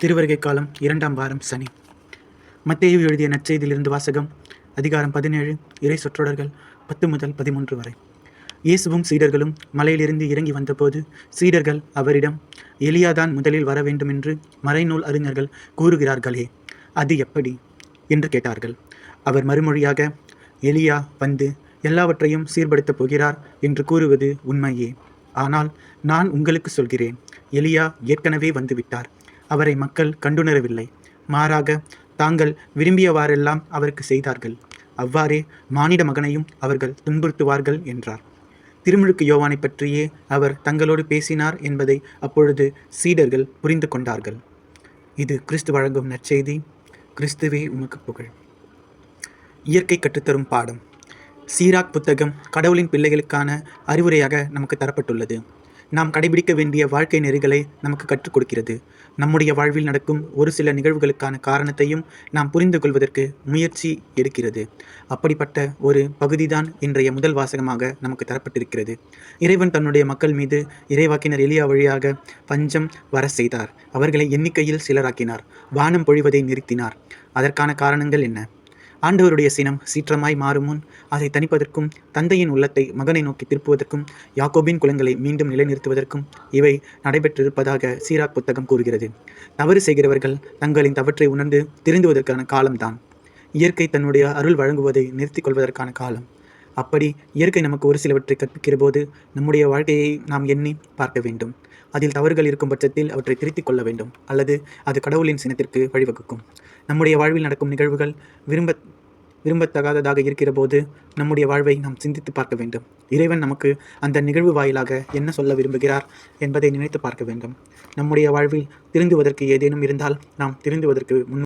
திருவருகை காலம் இரண்டாம் வாரம் சனி. மத்தேயு எழுதிய நற்செய்தியிலிருந்து வாசகம் அதிகாரம் பதினேழு இறை சொற்றொடர்கள் பத்து முதல் பதிமூன்று வரை. இயேசுவும் சீடர்களும் மலையிலிருந்து இறங்கி வந்தபோது சீடர்கள் அவரிடம் எலியாதான் முதலில் வர வேண்டுமென்று மறைநூல் அறிஞர்கள் கூறுகிறார்களே அது எப்படி என்று கேட்டார்கள். அவர் மறுமொழியாக எலியா வந்து எல்லாவற்றையும் சீர்படுத்தப் போகிறார் என்று கூறுவது உண்மையே. ஆனால் நான் உங்களுக்கு சொல்கிறேன் எலியா ஏற்கனவே வந்துவிட்டார். அவரை மக்கள் கண்டுணரவில்லை. மாறாக தாங்கள் விரும்பியவாறெல்லாம் அவருக்கு செய்தார்கள். அவ்வாறே மானிட மகனையும் அவர்கள் துன்புறுத்துவார்கள் என்றார். திருமுழுக்கு யோவானை பற்றியே அவர் தங்களோடு பேசினார் என்பதை அப்பொழுது சீடர்கள் புரிந்து கொண்டார்கள். இது கிறிஸ்து வழங்கும் நற்செய்தி. கிறிஸ்துவே உமக்கு புகழ். இயற்கை கற்றுத்தரும் பாடம். சீராக் புத்தகம் கடவுளின் பிள்ளைகளுக்கான அறிவுரையாக நமக்கு தரப்பட்டுள்ளது. நாம் கடைபிடிக்க வேண்டிய வாழ்க்கை நெறிகளை நமக்கு கற்றுக் கொடுக்கிறது. நம்முடைய வாழ்வில் நடக்கும் ஒரு சில நிகழ்வுகளுக்கான காரணத்தையும் நாம் புரிந்து கொள்வதற்கு முயற்சி எடுக்கிறது. அப்படிப்பட்ட ஒரு பகுதிதான் இன்றைய முதல் வாசகமாக நமக்கு தரப்பட்டிருக்கிறது. இறைவன் தன்னுடைய மக்கள் மீது இறைவாக்கினர் எளியா வழியாக பஞ்சம் வர செய்தார். அவர்களை எண்ணிக்கையில் சிலராக்கினார். வானம் பொழிவதை நிறுத்தினார். அதற்கான காரணங்கள் என்ன? ஆண்டவருடைய சினம் சீற்றமாய் மாறும் முன் அதை தணிப்பதற்கும் தந்தையின் உள்ளத்தை மகனை நோக்கி திருப்புவதற்கும் யாக்கோபின் குலங்களை மீண்டும் நிலைநிறுத்துவதற்கும் இவை நடைபெற்றிருப்பதாக சீராக் புத்தகம் கூறுகிறது. தவறு செய்கிறவர்கள் தங்களின் தவற்றை உணர்ந்து திருந்துவதற்கான காலம்தான். இயற்கை தன்னுடைய அருள் வழங்குவதை நிறுத்திக் கொள்வதற்கான காலம். அப்படி இயற்கை நமக்கு ஒரு சிலவற்றை கற்பிக்கிற போது நம்முடைய வாழ்க்கையை நாம் எண்ணி பார்க்க வேண்டும். அதில் தவறுகள் இருக்கும் பட்சத்தில் அவற்றை திருத்திக் கொள்ள வேண்டும் அல்லது அது கடவுளின் சினத்திற்கு வழிவகுக்கும். நம்முடைய வாழ்வில் நடக்கும் நிகழ்வுகள் விரும்ப விரும்பத்தகாததாக இருக்கிற போது நம்முடைய வாழ்வை நாம் சிந்தித்து பார்க்க வேண்டும். இறைவன் நமக்கு அந்த நிகழ்வு வாயிலாக என்ன சொல்ல விரும்புகிறார் என்பதை நினைத்து பார்க்க வேண்டும். நம்முடைய வாழ்வில் திருந்துவதற்கு ஏதேனும் இருந்தால் நாம் திருந்துவதற்கு முன்